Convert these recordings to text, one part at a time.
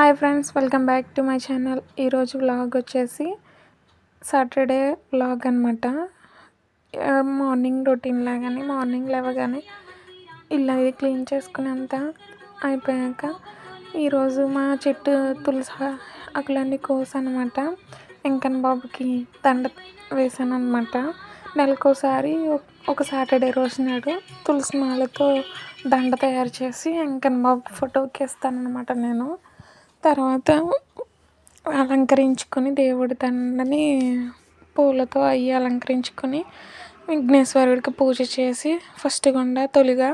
Hi friends welcome back to my channel. ఈరోజు vlog వచ్చేసి Saturday vlog అనమాట morning routine లాగానే మార్నింగ్ లేవగానే ఇల్లు అది క్లీన్ చేసుకునేంత అయిపోయాక ఈరోజు మా చెట్టు తులసి ఆకులన్నీ కోసనమాట. వెంకన్న బాబుకి దండ వేసాను అనమాట నెలకోసారి ఒక సాటర్డే రోజు నాడు తులసి మాలతో దండ తయారు చేసి వెంకన్న బాబు ఫోటోకి ఇస్తానమాట నేను. తర్వాత అలంకరించుకొని దేవుడి దండని పూలతో అవి అలంకరించుకొని విఘ్నేశ్వరుడికి పూజ చేసి ఫస్ట్ గుండా తొలిగా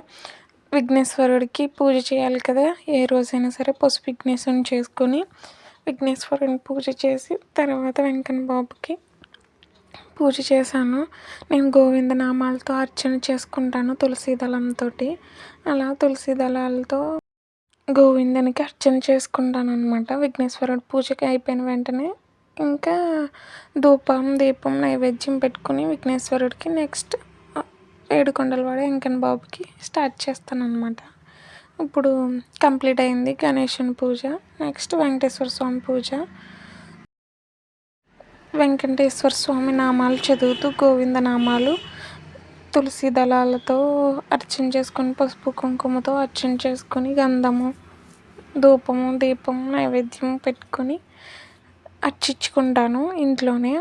విఘ్నేశ్వరుడికి పూజ చేయాలి కదా. ఏ రోజైనా సరే పసుపు విఘ్నేశ్వరుని చేసుకొని విఘ్నేశ్వరుని పూజ చేసి తర్వాత వెంకన్న బాబుకి పూజ చేశాను. నేను గోవింద నామాలతో అర్చన చేసుకుంటాను తులసి దళంతో అలా తులసి దళాలతో గోవిందునికి అర్చన చేసుకుంటాను అనమాట విఘ్నేశ్వరుడు పూజకి అయిపోయిన వెంటనే ఇంకా ధూపం దీపం నైవేద్యం పెట్టుకుని విఘ్నేశ్వరుడికి నెక్స్ట్ ఏడుకొండలవాడ వెంకన్న బాబుకి స్టార్ట్ చేస్తాను అనమాట ఇప్పుడు కంప్లీట్ అయింది గణేశుని పూజ. నెక్స్ట్ వెంకటేశ్వర స్వామి పూజ. వెంకటేశ్వర స్వామి నామాలు చదువుతూ గోవింద నామాలు తులసి దళాలతో అర్చన చేసుకొని పసుపు కుంకుమతో అర్చన చేసుకొని గంధము ధూపము దీపం నైవేద్యం పెట్టుకొని అర్చించుకుంటాను ఇంట్లోనే.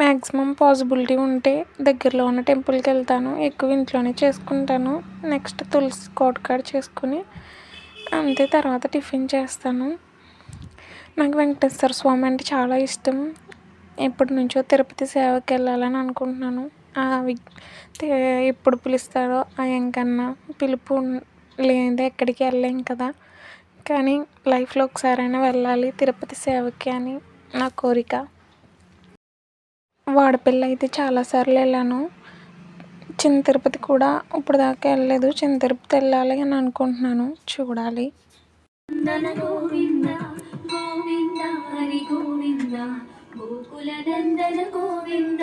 మ్యాక్సిమం పాసిబిలిటీ ఉంటే దగ్గరలో ఉన్న టెంపుల్కి వెళ్తాను. ఎక్కువ ఇంట్లోనే చేసుకుంటాను. నెక్స్ట్ తులసి కోటకాడ చేసుకుని అంతే తర్వాత టిఫిన్ చేస్తాను. నాకు వెంకటేశ్వర స్వామి అంటే చాలా ఇష్టం. ఎప్పటి నుంచో తిరుపతి సేవకి వెళ్ళాలని అనుకుంటున్నాను. ఎప్పుడు పిలుస్తారో ఆ వెంకన్న పిలుపు లేనిదే ఎక్కడికి వెళ్ళలేం కదా. కానీ లైఫ్లో ఒకసారైనా వెళ్ళాలి తిరుపతి సేవకి అని నా కోరిక. వాడపల్లి అయితే చాలాసార్లు వెళ్ళాను. చిన్న తిరుపతి కూడా ఇప్పుడు దాకా వెళ్ళలేదు. చిన్న తిరుపతి వెళ్ళాలి అని అనుకుంటున్నాను. చూడాలి. గోవింద గోవింద హరి గోవింద. గోకుల నందన గోవింద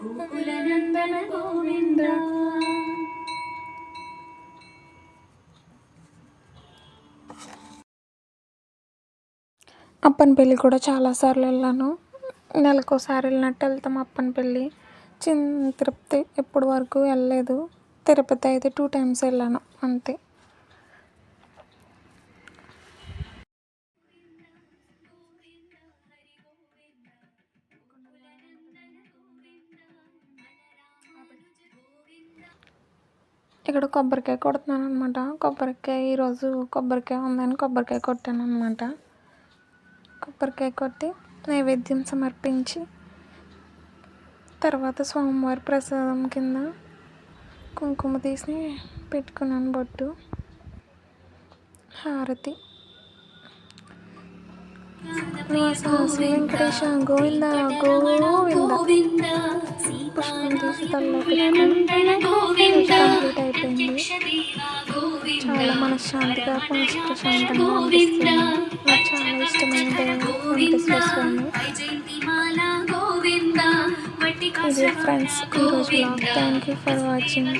గోకుల నందన గోవింద పెళ్ళి కూడా చాలాసార్లు వెళ్ళాను. నెలకోసారి వెళ్ళినట్టు వెళ్తాం అప్పనపల్లి చిన్న తిరుపతి ఎప్పటి వరకు వెళ్ళలేదు. తిరుపతి అయితే టూ టైమ్స్ వెళ్ళాను అంతే. ఇక్కడ కొబ్బరికాయ కొడుతున్నాను అనమాట కొబ్బరికాయ ఈరోజు కొబ్బరికాయ ఉందని కొబ్బరికాయ కొట్టాను అనమాట కొబ్బరికాయ కొట్టి నైవేద్యం సమర్పించి తర్వాత సోమవారి ప్రసాదం కింద కుంకుమ తీసి పెట్టుకున్నాను బొట్టు. హారతి. శ్రీ వెంకటేశ గోవింద గోవింద పుష్పం తీసి కంప్లీట్ అయిపోయింది. చాలా మనశ్శాంతిగా ప్రశాంతంగా అనిపిస్తుంది. నాకు చాలా ఇష్టమైన దేవుడు వెంకటేశ్వర స్వామి. ఇది ఫ్రెండ్స్ ఈరోజు blog thank you for watching